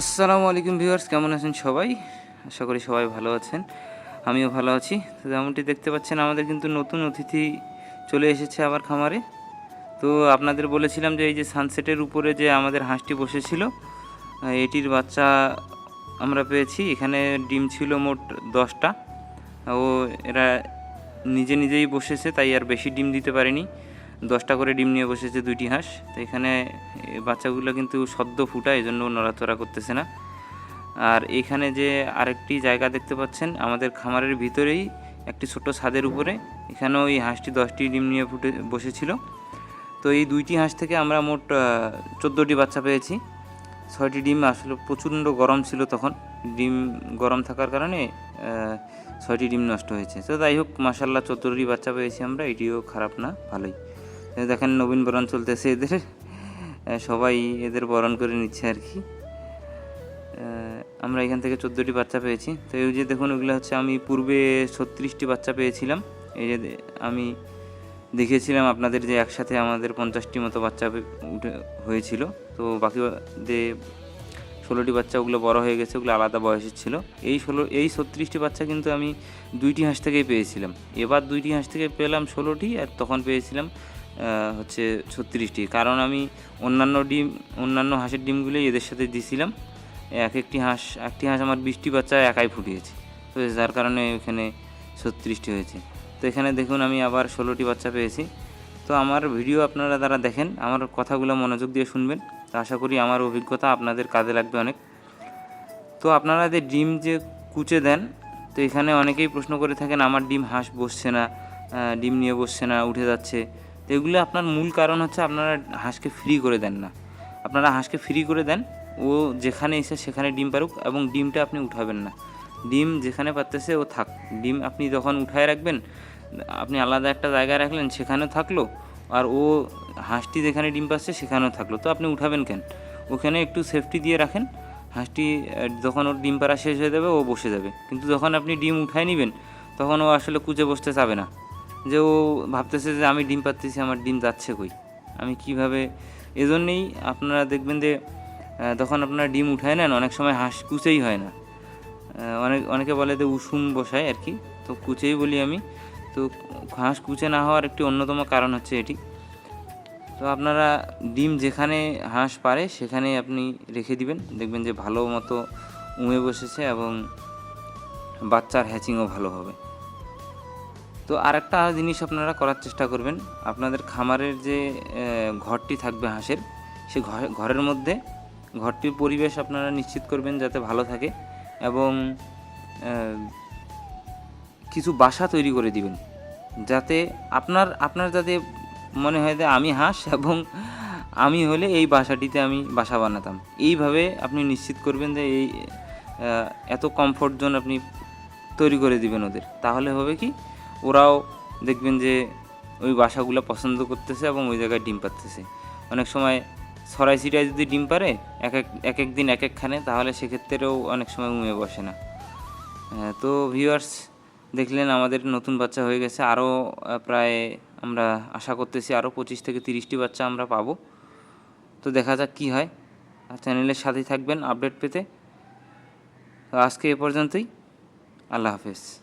আসসালামু আলাইকুম ভিউয়ার্স, কেমন আছেন সবাই? আশা করি সবাই ভালো আছেন। আমিও ভালো আছি। তো যেমনটি দেখতে পাচ্ছেন, আমাদের কিন্তু নতুন অতিথি চলে এসেছে আবার খামারে। তো আপনাদের বলেছিলাম যে এই যে সানসেটের উপরে যে আমাদের হাঁসটি বসেছিল, এটির বাচ্চা আমরা পেয়েছি। এখানে ডিম ছিল মোট দশটা। ও এরা নিজে নিজেই বসেছে, তাই আর বেশি ডিম দিতে পারেনি। দশটা করে ডিম নিয়ে বসেছে দুইটি হাঁস। তো এখানে বাচ্চাগুলো কিন্তু সদ্য ফুটা এই জন্য নড়াচড়া করতেছে না। আর এখানে যে আরেকটি জায়গা দেখতে পাচ্ছেন, আমাদের খামারের ভিতরেই একটি ছোট ছাদের উপরে। এখানেও এই হাঁসটি দশটি ডিম নিয়ে ফুটে, বসেছিল। তো এই দুইটি হাঁস থেকে আমরা মোট চোদ্দোটি বাচ্চা পেয়েছি। ছয়টি ডিম, আসলে প্রচণ্ড গরম ছিল তখন। ডিম গরম থাকার কারণে ছয়টি ডিম নষ্ট হয়েছে। তো যাই হোক মাসাল্লাহ চোদ্দোটি বাচ্চা পেয়েছি আমরা। এটিও খারাপ না, ভালোই। দেখেন নবীন বরণ চলতেছে এদের। সবাই এদের বরণ করে নিচ্ছে আর কি। আমরা এখান থেকে চোদ্দোটি বাচ্চা পেয়েছি। তো এই যে দেখুন, ওগুলো হচ্ছে আমি পূর্বে ছত্রিশটি বাচ্চা পেয়েছিলাম। এই যে আমি দেখিয়েছিলাম আপনাদের যে একসাথে আমাদের পঞ্চাশটি মতো বাচ্চা উঠে হয়েছিল। তো বাকি যে ষোলোটি বাচ্চা ওগুলো বড় হয়ে গেছে, ওগুলো আলাদা বয়সের ছিল। এই ষোলো, এই ছত্রিশটি বাচ্চা কিন্তু আমি দুইটি হাঁস থেকেই পেয়েছিলাম। এবার দুইটি হাঁস থেকে পেলাম ষোলোটি, আর তখন পেয়েছিলাম হচ্ছে ছত্রিশটি। কারণ আমি অন্যান্য ডিম, অন্যান্য হাঁসের ডিমগুলোই এদের সাথে দিয়েছিলাম এক একটি হাঁস একটি হাঁস আমার বিশটি বাচ্চা একাই ফুটিয়েছে। তো যার কারণে এখানে ছত্রিশটি হয়েছে। তো এখানে দেখুন আমি আবার ষোলোটি বাচ্চা পেয়েছি। তো আমার ভিডিও আপনারা যারা দেখেন, আমার কথাগুলো মনোযোগ দিয়ে শুনবেন। তো আশা করি আমার অভিজ্ঞতা আপনাদের কাজে লাগবে অনেক। তো আপনারা যে ডিম যে কুচে দেন, তো এখানে অনেকেই প্রশ্ন করে থাকেন, আমার ডিম হাঁস বসছে না ডিম নিয়ে বসছে না, উঠে যাচ্ছে। তো এগুলো আপনার মূল কারণ হচ্ছে আপনারা হাঁসকে ফ্রি করে দেন না। আপনারা হাঁসকে ফ্রি করে দেন, ও যেখানে এসে সেখানে ডিম পারুক এবং ডিমটা আপনি উঠাবেন না। ডিম যেখানে পারতেছে ও থাক। ডিম আপনি যখন উঠায় রাখবেন, আপনি আলাদা একটা জায়গায় রাখলেন, সেখানেও থাকল, আর ও হাঁসটি যেখানে ডিম পাচ্ছে সেখানেও থাকল। তো আপনি উঠাবেন কেন? ওখানে একটু সেফটি দিয়ে রাখেন। হাঁসটি যখন ওর ডিম পাড়া শেষ হয়ে যাবে, ও বসে যাবে। কিন্তু যখন আপনি ডিম উঠায় নেবেন, তখন ও আসলে কুচে বসতে চাবে না। যে ও ভাবতেছে যে আমি ডিম পাচ্তেছি আমার ডিম যাচ্ছে কই? আমি কীভাবে? এজন্যই আপনারা দেখবেন যে তখন আপনারা ডিম উঠায় নেন, অনেক সময় হাঁস কুচেই হয় না। অনেক, অনেকে বলে যে উষুম বসায় আর কি। তো কুচেই বলি আমি। তো হাঁস কুচে না হওয়ার একটি অন্যতম কারণ হচ্ছে এটি। তো আপনারা ডিম যেখানে হাঁস পারে সেখানে আপনি রেখে দিবেন। দেখবেন যে ভালো মতো উমে বসেছে এবং বাচ্চার হ্যাচিংও ভালো হবে। তো আরেকটা জিনিস আপনারা করার চেষ্টা করবেন। আপনাদের খামারের যে ঘরটি থাকবে হাঁসের, সে ঘরের মধ্যে ঘরটির পরিবেশ আপনারা নিশ্চিত করবেন যাতে ভালো থাকে এবং কিছু বাসা তৈরি করে দিবেন। যাতে আপনার আপনার যাতে মনে হয় যে আমি হাঁস এবং আমি হলে এই বাসাটিতে আমি বাসা বানাতাম। এইভাবে আপনি নিশ্চিত করবেন যে এই এত কমফোর্ট জোন আপনি তৈরি করে দিবেন ওদের। তাহলে হবে কি ওরাও দেখবেন যে ওই বাসাগুলো পছন্দ করতেছে এবং ওই জায়গায় ডিম পাচ্ছে অনেক সময় ছড়াই ছিটায় যদি ডিম পারে এক এক এক এক দিন এক একখানে, তাহলে সেক্ষেত্রেও অনেক সময় উমে বসে না। তো ভিউয়ার্স দেখলেন আমাদের নতুন বাচ্চা হয়ে গেছে। আরও প্রায় আমরা আশা করতেছি আরও পঁচিশ থেকে তিরিশটি বাচ্চা আমরা পাবো। তো দেখা যাক কী হয়। চ্যানেলের সাথেই থাকবেন আপডেট পেতে। আজকে এ পর্যন্তই। আল্লাহ হাফেজ।